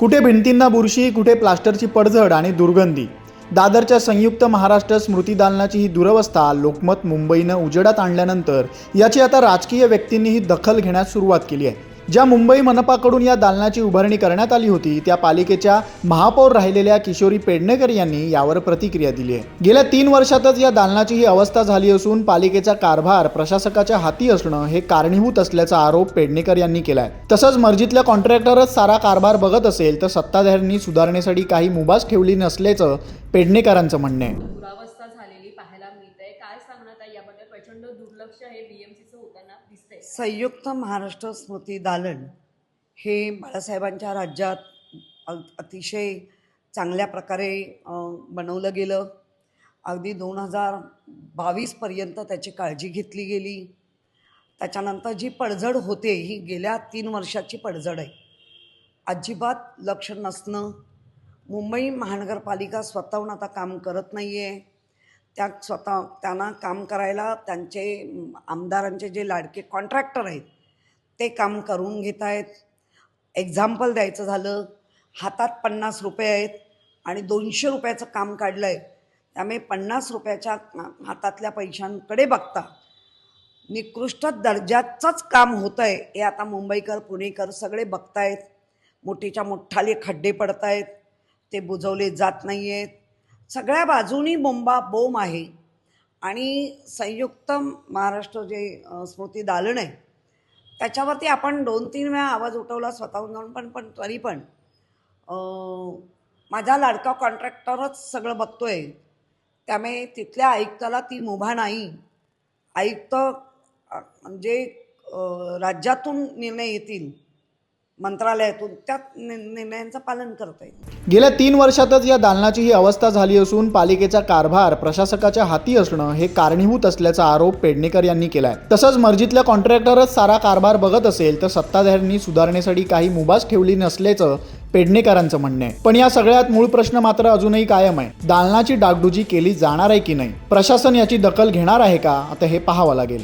कुठे भिंतींना बुरशी कुठे प्लास्टरची पडझड आणि दुर्गंधी. दादरच्या संयुक्त महाराष्ट्र स्मृती दालनाची ही दुरवस्था लोकमत मुंबईनं उजेडात आणल्यानंतर याची आता राजकीय व्यक्तींनीही दखल घेण्यास सुरुवात केली आहे. ज्या मुंबई मनपाकडून या दालनाची उभारणी करण्यात आली होती त्या पालिकेच्या महापौर राहिलेल्या किशोरी पेडणेकर यांनी यावर प्रतिक्रिया दिली आहे. गेल्या तीन वर्षातच या दालनाची ही अवस्था झाली असून पालिकेचा कारभार प्रशासकाच्या हाती असणं हे कारणीभूत असल्याचा आरोप पेडणेकर यांनी केलाय. तसंच मर्जीतल्या कॉन्ट्रॅक्टरच सारा कारभार बघत असेल तर सत्ताधाऱ्यांनी सुधारणेसाठी काही मुभास ठेवली नसल्याचं पेडणेकरांचं म्हणणं आहे. सांगण्यात याबद्दल प्रचंड दुर्लक्ष हे बीएमसीचं होताना दिसतंय. संयुक्त महाराष्ट्र स्मृती दालन हे बाळासाहेबांच्या राज्यात अतिशय चांगल्या प्रकारे बनवलं गेलं. अगदी दोन हजार बावीसपर्यंत त्याची काळजी घेतली गेली. त्याच्यानंतर जी पडझड होते ही गेल्या तीन वर्षाची पडझड आहे. अजिबात लक्ष नसणं. मुंबई महानगरपालिका स्वतःहून आता काम करत नाही आहे त्या स्वतः त्यांना काम करायला त्यांचे आमदारांचे जे लाडके कॉन्ट्रॅक्टर आहेत ते काम करून घेत आहेत. एक्झाम्पल द्यायचं झालं हातात पन्नास रुपये आहेत आणि दोनशे रुपयाचं काम काढलं आहे त्यामुळे पन्नास रुपयाच्या हातातल्या पैशांकडे बघता निकृष्ट दर्जाचंच काम होतं आहे हे आता मुंबईकर पुणेकर सगळे बघतायत. मोठीच्या मोठाले खड्डे पडत आहेत ते बुजवले जात नाही आहेत सगळ्या बाजूनी बोंबा बोम आहे. आणि संयुक्त महाराष्ट्र जे स्मृती दालन आहे त्याच्यावरती आपण दोन तीन वेळा आवाज उठवला स्वतःहून जाऊन पण पण तरी पण माझा लाडका कॉन्ट्रॅक्टरच सगळं बघतो आहे त्यामुळे तिथल्या आयुक्ताला ती मुभा नाही. आयुक्त म्हणजे राज्यातून निर्णय येतील. मंत्रालयातून त्या निर्णयांचं पालन करता येईल गेल्या तीन वर्षातच या दालनाची ही अवस्था झाली असून पालिकेचा कारभार प्रशासकाच्या हाती असणं हे कारणीभूत असल्याचा आरोप पेडणेकर यांनी केलाय. तसंच मर्जीतल्या कॉन्ट्रॅक्टरच सारा कारभार बघत असेल तर सत्ताधाऱ्यांनी सुधारणेसाठी काही मुबास ठेवली नसल्याचं पेडणेकरांचं म्हणणं आहे. पण या सगळ्यात मूळ प्रश्न मात्र अजूनही कायम आहे. दालनाची डागडुजी केली जाणार आहे की नाही? प्रशासन याची दखल घेणार आहे का? आता हे पाहावं लागेल.